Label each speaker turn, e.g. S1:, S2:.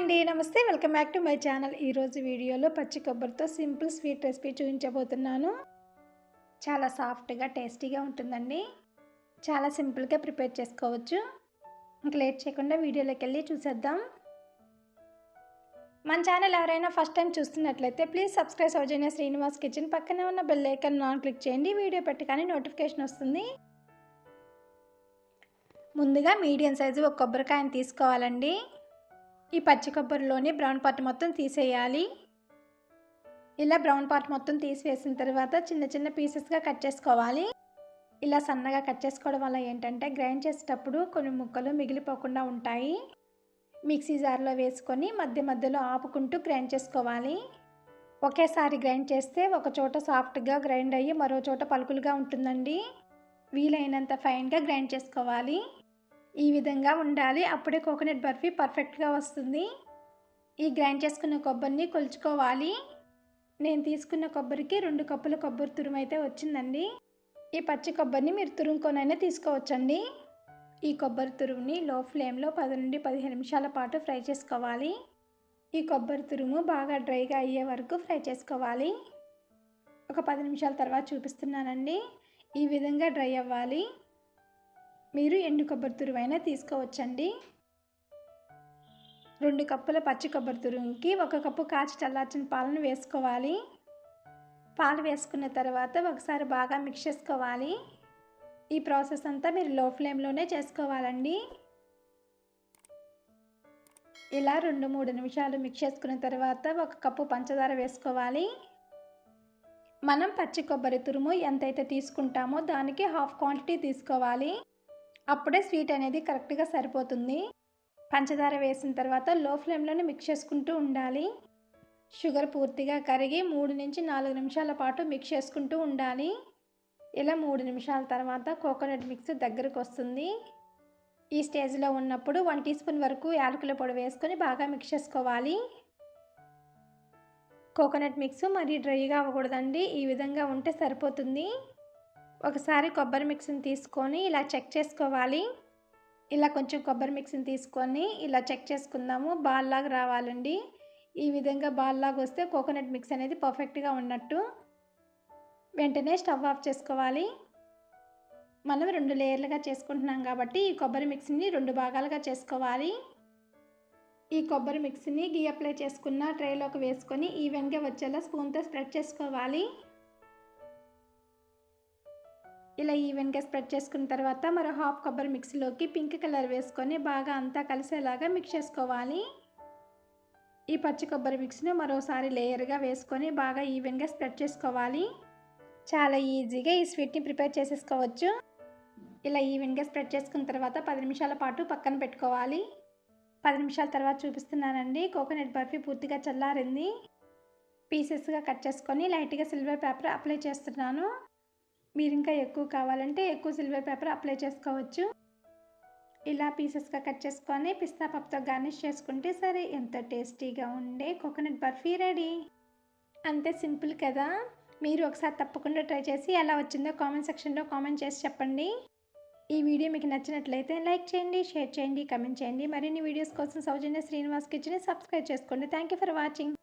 S1: అండి. నమస్తే. Welcome back to my channel. ఈరోజు వీడియోలో పచ్చి కొబ్బరితో సింపుల్ స్వీట్ రెసిపీ చూపించబోతున్నాను. చాలా సాఫ్ట్గా టేస్టీగా ఉంటుందండి. చాలా సింపుల్గా ప్రిపేర్ చేసుకోవచ్చు. ఇంక లేట్ చేయకుండా వీడియోలోకి వెళ్ళి చూసేద్దాం. మన ఛానల్ ఎవరైనా ఫస్ట్ టైం చూస్తున్నట్లయితే please subscribe Sowjanya Srinivas kitchen పక్కనే ఉన్న బెల్ ఐకన్ నాన్ క్లిక్ చేయండి. వీడియో పెట్టగానే నోటిఫికేషన్ వస్తుంది. ముందుగా మీడియం సైజు ఒక కొబ్బరికాయని తీసుకోవాలండి. ఈ పచ్చి కొబ్బరిలోని బ్రౌన్ పార్ట్ మొత్తం తీసేయాలి. ఇలా బ్రౌన్ పార్ట్ మొత్తం తీసివేసిన తర్వాత చిన్న చిన్న పీసెస్గా కట్ చేసుకోవాలి. ఇలా సన్నగా కట్ చేసుకోవడం వల్ల ఏంటంటే గ్రైండ్ చేసేటప్పుడు కొన్ని ముక్కలు మిగిలిపోకుండా ఉంటాయి. మిక్సీ జార్లో వేసుకొని మధ్య మధ్యలో ఆపుకుంటూ గ్రైండ్ చేసుకోవాలి. ఒకేసారి గ్రైండ్ చేస్తే ఒక చోట సాఫ్ట్గా గ్రైండ్ అయ్యి మరో చోట పలుకులుగా ఉంటుందండి. వీలైనంత ఫైన్గా గ్రైండ్ చేసుకోవాలి. ఈ విధంగా ఉండాలి. అప్పుడే కోకోనట్ బర్ఫీ పర్ఫెక్ట్గా వస్తుంది. ఈ గ్రైండ్ చేసుకున్న కొబ్బరిని కొలుచుకోవాలి. నేను తీసుకున్న కొబ్బరికి రెండు కప్పుల కొబ్బరి తురుము అయితే వచ్చిందండి. ఈ పచ్చి కొబ్బరిని మీరు తురుముకొనైనా తీసుకోవచ్చండి. ఈ కొబ్బరి తురుముని లో ఫ్లేమ్లో పది నుండి పదిహేను నిమిషాల పాటు ఫ్రై చేసుకోవాలి. ఈ కొబ్బరి తురుము బాగా డ్రైగా అయ్యే వరకు ఫ్రై చేసుకోవాలి. ఒక పది నిమిషాల తర్వాత చూపిస్తున్నానండి. ఈ విధంగా డ్రై అవ్వాలి. మీరు ఎండు కొబ్బరి తురువైనా తీసుకోవచ్చండి. రెండు కప్పుల పచ్చి కొబ్బరి తురుముకి ఒక కప్పు కాచి చల్లార్చిన పాలను వేసుకోవాలి. పాలు వేసుకున్న తర్వాత ఒకసారి బాగా మిక్స్ చేసుకోవాలి. ఈ ప్రాసెస్ అంతా మీరు లో ఫ్లేమ్లోనే చేసుకోవాలండి. ఇలా రెండు మూడు నిమిషాలు మిక్స్ చేసుకున్న తర్వాత ఒక కప్పు పంచదార వేసుకోవాలి. మనం పచ్చి కొబ్బరి తురుము ఎంతైతే తీసుకుంటామో దానికి హాఫ్ క్వాంటిటీ తీసుకోవాలి. అప్పుడే స్వీట్ అనేది కరెక్ట్గా సరిపోతుంది. పంచదార వేసిన తర్వాత లో ఫ్లేమ్లోనే మిక్స్ చేసుకుంటూ ఉండాలి. షుగర్ పూర్తిగా కరిగి మూడు నుంచి నాలుగు నిమిషాల పాటు మిక్స్ చేసుకుంటూ ఉండాలి. ఇలా మూడు నిమిషాల తర్వాత కోకోనట్ మిక్స్ దగ్గరకు వస్తుంది. ఈ స్టేజ్లో ఉన్నప్పుడు వన్ టీ స్పూన్ వరకు యాలకుల పొడి వేసుకొని బాగా మిక్స్ చేసుకోవాలి. కోకోనట్ మిక్స్ మరీ డ్రైగా అవ్వకూడదండి. ఈ విధంగా ఉంటే సరిపోతుంది. ఒకసారి కొబ్బరి మిక్స్ని తీసుకొని ఇలా చెక్ చేసుకోవాలి. ఇలా కొంచెం కొబ్బరి మిక్సీని తీసుకొని ఇలా చెక్ చేసుకుందాము. బాల్లాగా రావాలండి. ఈ విధంగా బాల్లాగా వస్తే కోకోనట్ మిక్స్ అనేది పర్ఫెక్ట్గా ఉన్నట్టు వెంటనే స్టవ్ ఆఫ్ చేసుకోవాలి. మనం రెండు లేయర్లుగా చేసుకుంటున్నాం కాబట్టి ఈ కొబ్బరి మిక్సీని రెండు భాగాలుగా చేసుకోవాలి. ఈ కొబ్బరి మిక్స్ని గీ అప్లై చేసుకున్న ట్రేలోకి వేసుకొని ఈవెన్గా వచ్చేలా స్పూన్తో స్ప్రెడ్ చేసుకోవాలి. ఇలా ఈవెన్గా స్ప్రెడ్ చేసుకున్న తర్వాత మరో హాఫ్ కొబ్బరి మిక్సీలోకి పింక్ కలర్ వేసుకొని బాగా అంతా కలిసేలాగా మిక్స్ చేసుకోవాలి. ఈ పచ్చి కొబ్బరి మిక్స్ని మరోసారి లేయర్గా వేసుకొని బాగా ఈవెన్గా స్ప్రెడ్ చేసుకోవాలి. చాలా ఈజీగా ఈ స్వీట్ని ప్రిపేర్ చేసేసుకోవచ్చు. ఇలా ఈవెన్గా స్ప్రెడ్ చేసుకున్న తర్వాత పది నిమిషాల పాటు పక్కన పెట్టుకోవాలి. పది నిమిషాల తర్వాత చూపిస్తున్నానండి. కోకోనట్ బర్ఫీ పూర్తిగా చల్లారింది. పీసెస్గా కట్ చేసుకొని లైట్గా సిల్వర్ పేపర్ అప్లై చేస్తున్నాను. మీరు ఇంకా ఎక్కువ కావాలంటే ఎక్కువ సిల్వర్ పేపర్ అప్లై చేసుకోవచ్చు. ఇలా పీసెస్గా కట్ చేసుకొని పిస్తా పప్పుతో గార్నిష్ చేసుకుంటే సరే ఎంత టేస్టీగా ఉండే కోకోనట్ బర్ఫీ రెడీ. అంతే సింపుల్ కదా. మీరు ఒకసారి తప్పకుండా ట్రై చేసి ఎలా వచ్చిందో కామెంట్ సెక్షన్లో కామెంట్ చేసి చెప్పండి. ఈ వీడియో మీకు నచ్చినట్లయితే లైక్ చేయండి షేర్ చేయండి కమెంట్ చేయండి. మరిన్ని వీడియోస్ కోసం సౌజన్య శ్రీనివాస్ కిచెన్ని సబ్స్క్రైబ్ చేసుకోండి. Thank you for watching.